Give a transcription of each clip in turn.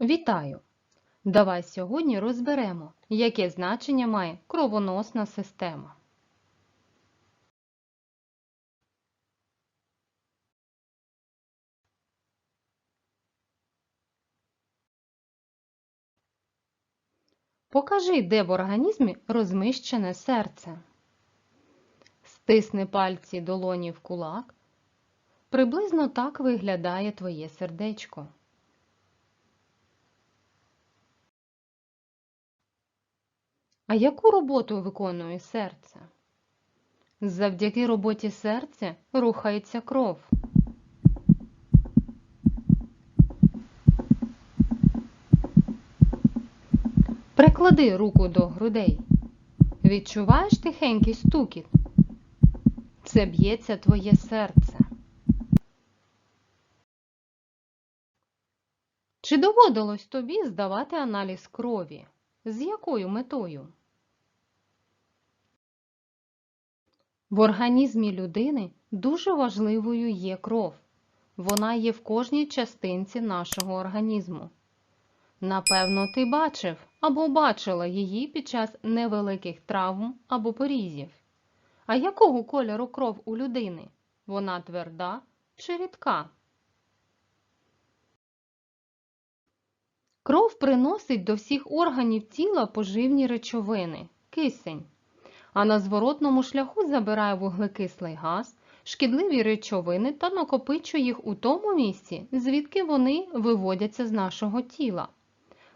Вітаю! Давай сьогодні розберемо, яке значення має кровоносна система. Покажи, де в організмі розміщене серце. Стисни пальці долоні в кулак. Приблизно так виглядає твоє сердечко. А яку роботу виконує серце? Завдяки роботі серця рухається кров. Приклади руку до грудей. Відчуваєш тихенький стукіт? Це б'ється твоє серце. Чи доводилось тобі здавати аналіз крові? З якою метою? В організмі людини дуже важливою є кров. Вона є в кожній частинці нашого організму. Напевно, ти бачив або бачила її під час невеликих травм або порізів. А якого кольору кров у людини? Вона тверда чи рідка? Кров приносить до всіх органів тіла поживні речовини, кисень, а на зворотному шляху забирає вуглекислий газ, шкідливі речовини та накопичує їх у тому місці, звідки вони виводяться з нашого тіла.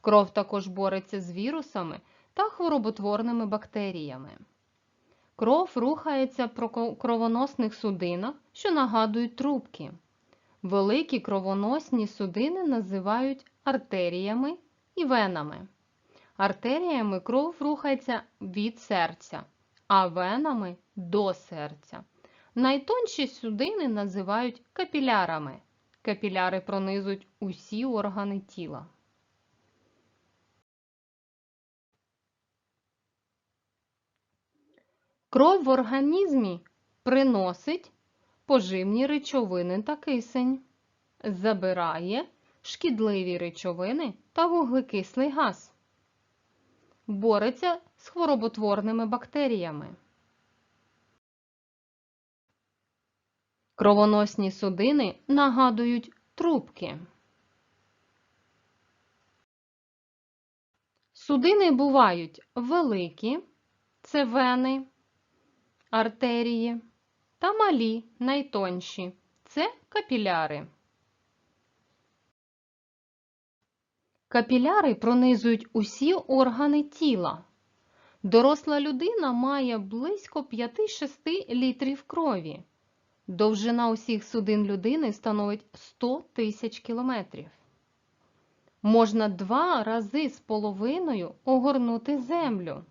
Кров також бореться з вірусами та хвороботворними бактеріями. Кров рухається по кровоносних судинах, що нагадують трубки. Великі кровоносні судини називають артеріями і венами. Артеріями кров рухається від серця, а венами до серця. Найтонші судини називають капілярами. Капіляри пронизують усі органи тіла. Кров в організмі приносить поживні речовини та кисень, забирає шкідливі речовини та вуглекислий газ, бореться з хвороботворними бактеріями. Кровоносні судини нагадують трубки. Судини бувають великі, це вени, артерії, та малі, найтонші це капіляри. Капіляри пронизують усі органи тіла. Доросла людина має близько 5-6 літрів крові. Довжина усіх судин людини становить 100 тисяч кілометрів. Можна два рази з половиною огорнути землю.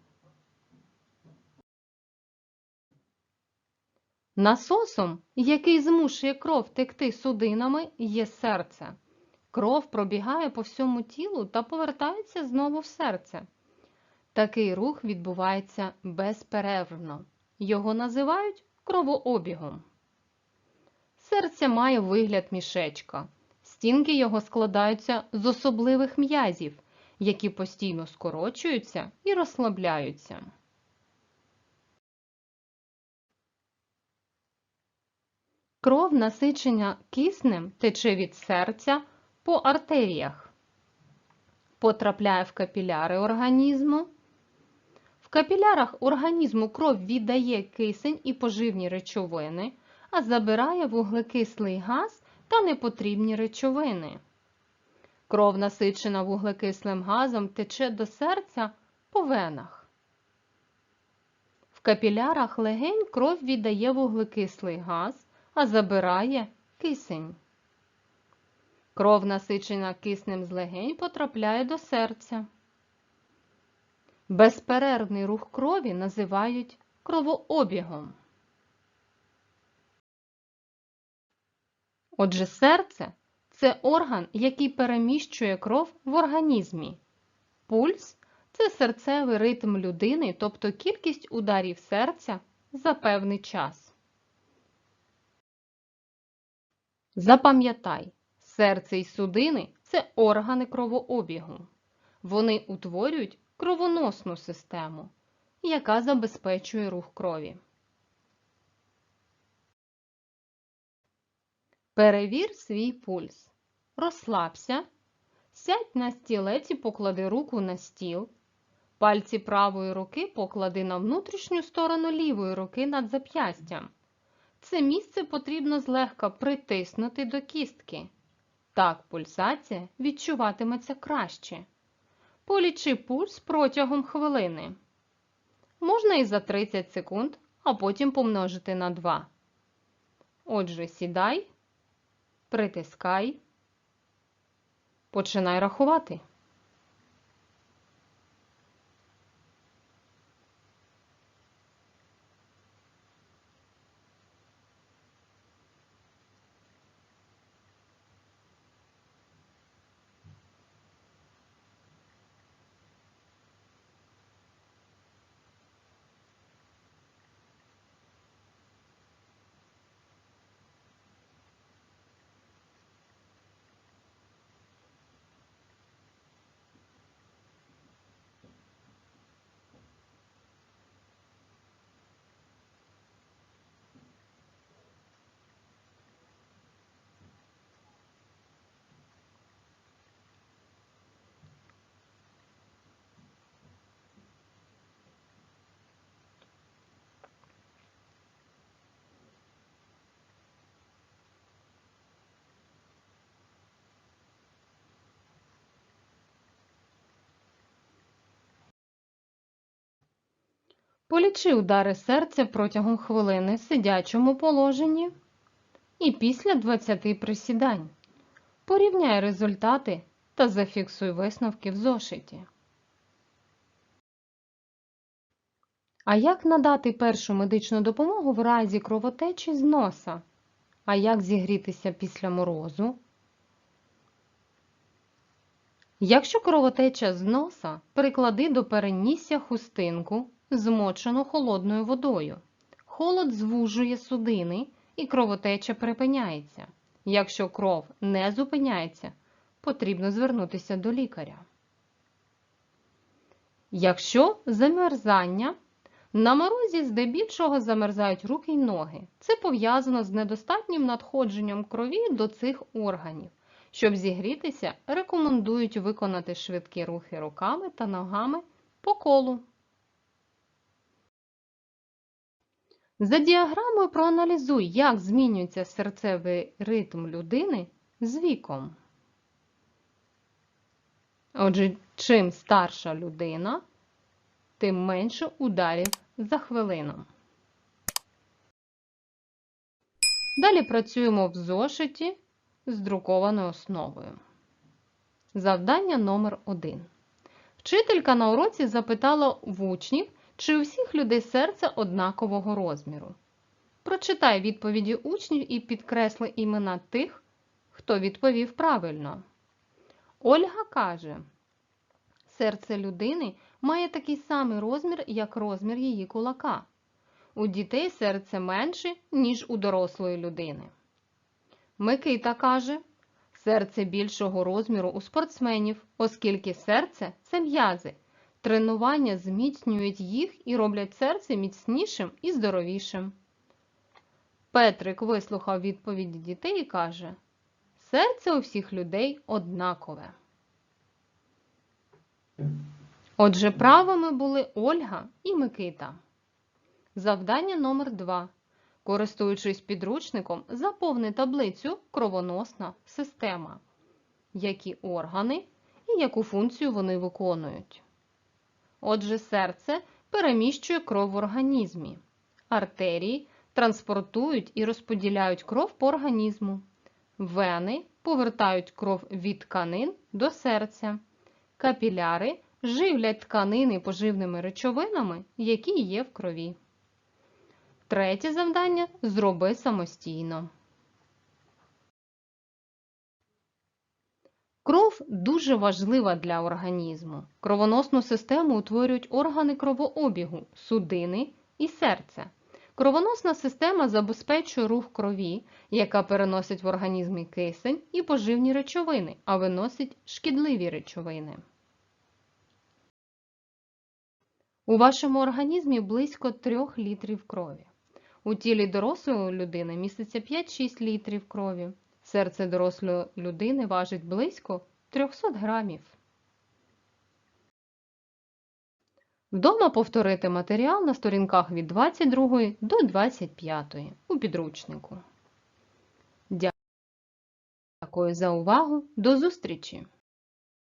Насосом, який змушує кров текти судинами, є серце. Кров пробігає по всьому тілу та повертається знову в серце. Такий рух відбувається безперервно. Його називають кровообігом. Серце має вигляд мішечка. Стінки його складаються з особливих м'язів, які постійно скорочуються і розслабляються. Кров насичення киснем тече від серця по артеріях, потрапляє в капіляри організму. В капілярах організму кров віддає кисень і поживні речовини, а забирає вуглекислий газ та непотрібні речовини. Кров, насичена вуглекислим газом, тече до серця по венах. В капілярах легень кров віддає вуглекислий газ, а забирає кисень. Кров, насичена киснем з легень, потрапляє до серця. Безперервний рух крові називають кровообігом. Отже, серце це орган, який переміщує кров в організмі. Пульс це серцевий ритм людини, тобто кількість ударів серця за певний час. Запам'ятай, серце і судини це органи кровообігу. Вони утворюють кровоносну систему, яка забезпечує рух крові. Перевір свій пульс. Розслабся. Сядь на стілець і поклади руку на стіл. Пальці правої руки поклади на внутрішню сторону лівої руки над зап'ястям. Це місце потрібно злегка притиснути до кістки. Так пульсація відчуватиметься краще. Полічи пульс протягом хвилини. Можна і за 30 секунд, а потім помножити на 2. Отже, сідай, притискай, починай рахувати. Полічи удари серця протягом хвилини в сидячому положенні і після 20 присідань. Порівняй результати та зафіксуй висновки в зошиті. А як надати першу медичну допомогу в разі кровотечі з носа? А як зігрітися після морозу? Якщо кровотеча з носа, приклади до перенісся хустинку, змочену холодною водою. Холод звужує судини і кровотеча припиняється. Якщо кров не зупиняється, потрібно звернутися до лікаря. Якщо замерзання, на морозі здебільшого замерзають руки й ноги. Це пов'язано з недостатнім надходженням крові до цих органів. Щоб зігрітися, рекомендують виконати швидкі рухи руками та ногами по колу. За діаграмою проаналізуй, як змінюється серцевий ритм людини з віком. Отже, чим старша людина, тим менше ударів за хвилину. Далі працюємо в зошиті з друкованою основою. Завдання номер 1 Вчителька на уроці запитала в учнів, чи у всіх людей серце однакового розміру. Прочитай відповіді учнів і підкресли імена тих, хто відповів правильно. Ольга каже, серце людини має такий самий розмір, як розмір її кулака. У дітей серце менше, ніж у дорослої людини. Микита каже, серце більшого розміру у спортсменів, оскільки серце це м'язи. Тренування зміцнюють їх і роблять серце міцнішим і здоровішим. Петрик вислухав відповіді дітей і каже: Серце у всіх людей однакове. Отже, правими були Ольга і Микита. Завдання номер 2 Користуючись підручником, заповни таблицю кровоносна система, які органи і яку функцію вони виконують. Отже, серце переміщує кров в організмі. Артерії транспортують і розподіляють кров по організму. Вени повертають кров від тканин до серця. Капіляри живлять тканини поживними речовинами, які є в крові. Третє завдання зроби самостійно. Кров дуже важлива для організму. Кровоносну систему утворюють органи кровообігу, судини і серце. Кровоносна система забезпечує рух крові, яка переносить в організмі кисень і поживні речовини, а виносить шкідливі речовини. У вашому організмі близько 3 літрів крові. У тілі дорослої людини міститься 5-6 літрів крові. Серце дорослої людини важить близько 300 грамів. Вдома повторити матеріал на сторінках від 22 до 25 у підручнику. Дякую за увагу. До зустрічі!